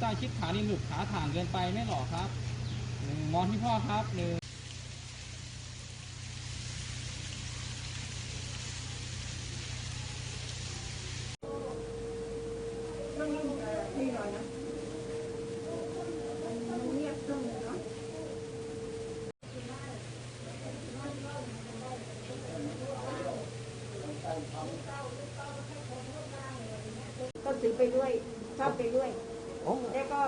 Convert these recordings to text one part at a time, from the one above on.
สาชิดขานี่หลุดขาถ่างเกินไปไม่หรอครับหนึ่งมองที่พ่อครับหนึ่งก็ซื้อไปด้วยชอบไปด้วย แล้วก็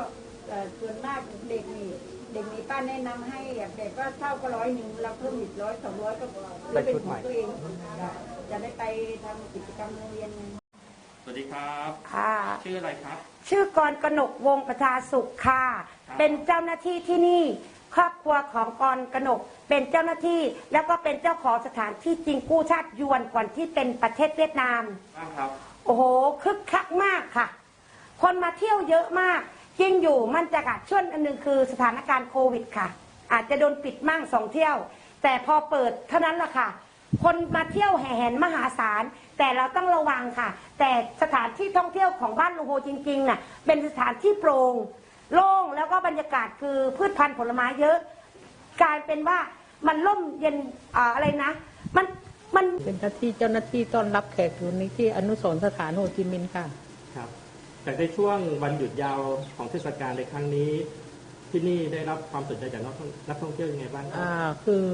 เอ่อส่วนมากเด็กนี่เด็กนี่ป้าแนะนำให้เด็กก็เช่าก็ร้อยหนึ่งเราเพิ่มอีกร้อยสองร้อยก็ก็เป็นของตัวเองจะได้ไปทำกิจกรรมโรงเรียนสวัสดีครับค่ะ ชื่ออะไรครับ ชื่อกรกนกวงศ์ประชาสุขค่ะครับเป็นเจ้าหน้าที่ที่นี่ครอบครัวของกรกนกเป็นเจ้าหน้าที่ แล้วก็เป็นเจ้าของสถานที่จริงกู้ชาติยวนก่อนที่เป็นประเทศเวียดนามบ้างครับ โอ้โหคึกคักมากค่ะ คนมาเที่ยวเยอะมาก จริงอยู่มันจะกัดช่วงอันหนึ่งคือสถานการณ์โควิดค่ะ อาจจะโดนปิดมั่งสองเที่ยว แต่พอเปิดเท่านั้นแหละค่ะ คนมาเที่ยวแห่แหนมหาศาล แต่เราต้องระวังค่ะ แต่สถานที่ท่องเที่ยวของบ้านลุงโฮจริงๆน่ะเป็นสถานที่โปร่งโล่งแล้วก็บรรยากาศคือพืชพันธุ์ผลไม้เยอะกลายเป็นว่ามันร่มเย็นอ่าอะไรนะ มันมันเป็นหน้าที่เจ้าหน้าที่ต้อนรับแขกอยู่ในที่อนุสรณ์สถานโฮจิมินห์ค่ะ ครับ จากในช่วงวันหยุดยาวของเทศกาลในครั้งนี้ ที่นี่ได้รับความสนใจจากนักท่องนักท่องเที่ยวยังไงบ้างครับอ่าคือ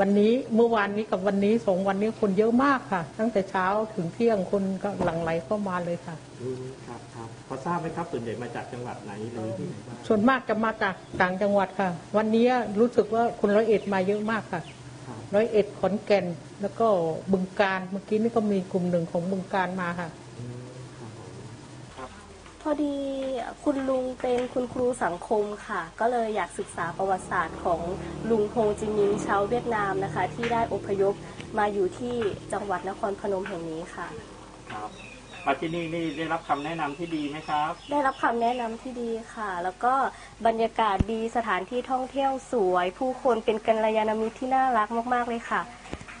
วันนี้เมื่อวานนี้กับวันนี้สองวันนี้คนเยอะมากค่ะ ตั้งแต่เช้าถึงเที่ยงคนก็หลั่งไหลเข้ามาเลยค่ะอืมครับครับพอทราบไหมครับส่วนใหญ่มาจากจังหวัดไหนหรือที่ไหนบ้างส่วนมากจะมาจากต่างจังหวัดค่ะ วันนี้รู้สึกว่าคนร้อยเอ็ดมาเยอะมากค่ะ ครับร้อยเอ็ดขอนแก่นแล้วก็บึงการเมื่อกี้นี่ก็มีกลุ่มหนึ่งของบึงการมาค่ะอืมครับผม พอดีคุณลุงเป็นคุณครูสังคมค่ะ ก็เลยอยากศึกษาประวัติศาสตร์ของลุงโฮจิมินห์ชาวเวียดนามนะคะ ที่ได้อพยพมาอยู่ที่จังหวัดนครพนมแห่งนี้ค่ะ ครับ มาที่นี่นี่ได้รับคำแนะนำที่ดีไหมครับ ได้รับคำแนะนำที่ดีค่ะ แล้วก็บรรยากาศดีสถานที่ท่องเที่ยวสวย ผู้คนเป็นกัลยาณมิตรที่น่ารักมาก ๆ เลยค่ะ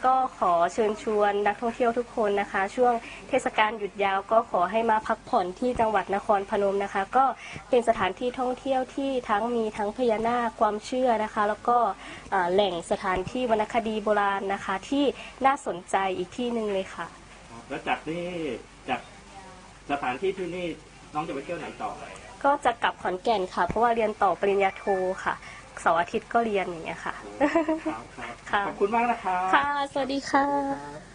ก็ขอเชิญชวนนักท่องเที่ยวทุกคนนะคะ ช่วงเทศกาลหยุดยาวก็ขอให้มาพักผ่อนที่จังหวัดนครพนมนะคะ ก็เป็นสถานที่ท่องเที่ยวที่ทั้งมีทั้งพญานาคความเชื่อนะคะ แล้วก็อ่าแหล่งสถานที่วรรณคดีโบราณนะคะ ที่น่าสนใจอีกที่หนึ่งเลยค่ะครับแล้วจากนี่จากสถานที่ที่นี่น้องจะไปเที่ยวไหนต่อ ก็จะกลับขอนแก่นค่ะ เพราะว่าเรียนต่อปริญญาโทค่ะ เสาร์อาทิตย์ก็เรียนอย่างเงี้ยค่ะ ครับครับค่ะ ขอบคุณมากนะครับ ค่ะ สวัสดีค่ะ